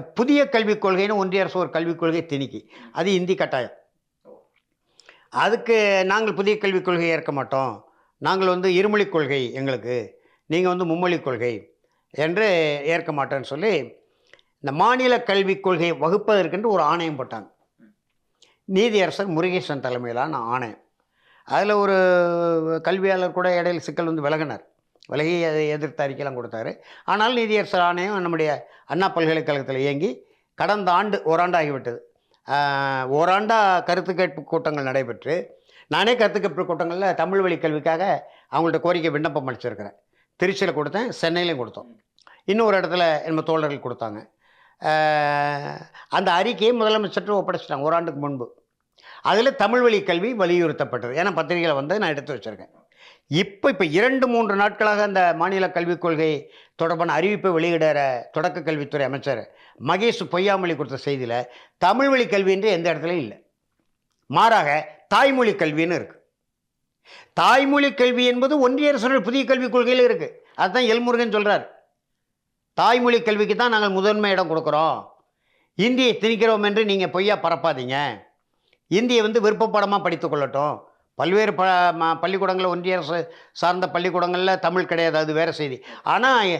புதிய கல்விக் கொள்கைன்னு ஒன்றிய அரசு ஒரு கல்விக் கொள்கை திணிக்கி. அது இந்தி கட்டாயம். அதுக்கு நாங்கள் புதிய கல்விக் கொள்கையை ஏற்க மாட்டோம். நாங்கள் வந்து இருமொழிக் கொள்கை எங்களுக்கு. நீங்கள் வந்து மும்மொழிக் கொள்கை என்று ஏற்க மாட்டோன்னு சொல்லி இந்த மாநில கல்விக் கொள்கையை வகுப்பதற்கென்று ஒரு ஆணையம் போட்டாங்க. நீதியரசர் முருகேசன் தலைமையிலான ஆணையம். அதில் ஒரு கல்வியாளர் கூட இடையில் சிக்கல் வந்து விலகினார். விலகி அதை எதிர்த்து அறிக்கையெல்லாம் கொடுத்தாரு. ஆனால் நீதியரசர் ஆணையம் நம்முடைய அண்ணா பல்கலைக்கழகத்தில் இயங்கி கடந்த ஆண்டு ஓராண்டு ஆகிவிட்டது ஆஹ், ஓராண்டா கருத்து கேட்பு கூட்டங்கள் நடைபெற்று நானே கருத்து கேட்பு கூட்டங்களில் தமிழ் வழி கல்விக்காக அவங்கள்ட்ட கோரிக்கை விண்ணப்பம் அளிச்சிருக்கிறேன். திருச்சியில் கொடுத்தேன் சென்னையிலையும் கொடுத்தோம். இன்னொரு இடத்துல நம்ம தோழர்கள் கொடுத்தாங்க. அந்த அறிக்கையை முதலமைச்சர்கிட்ட ஒப்படைச்சிட்டாங்க ஓராண்டுக்கு முன்பு. அதில் தமிழ் வழி கல்வி வலியுறுத்தப்பட்டது. ஏன்னா பத்திரிகையில் வந்து நான் எடுத்து வச்சுருக்கேன். இப்போ இப்போ இரண்டு மூன்று நாட்களாக அந்த மாநில கல்விக் கொள்கை தொடர்பான அறிவிப்பை வெளியிடுற தொடக்க கல்வித்துறை அமைச்சர் மகேஷ் பொய்யாமொழி கொடுத்த செய்தியில் தமிழ் வழி கல்வி என்று எந்த இடத்துலையும் இல்லை. மாறாக தாய்மொழி கல்வின்னு இருக்குது தாய்மொழி கல்வி என்பது ஒன்றிய அரசுடைய புதிய கல்விக் கொள்கையில் இருக்குது அதுதான் எல்முருகன் சொல்கிறார் தாய்மொழி கல்விக்கு தான் நாங்கள் முதன்மை இடம் கொடுக்குறோம். இந்தியை திணிக்கிறோம் என்று நீங்கள் பொய்யா பரப்பாதீங்க. இந்தியை வந்து விருப்பப்படமாக படித்துக்கொள்ளட்டும் பல்வேறு ப ம பள்ளிக்கூடங்களில் ஒன்றிய அரசு சார்ந்த பள்ளிக்கூடங்களில் தமிழ் கிடையாது அது வேறு செய்தி. ஆனால்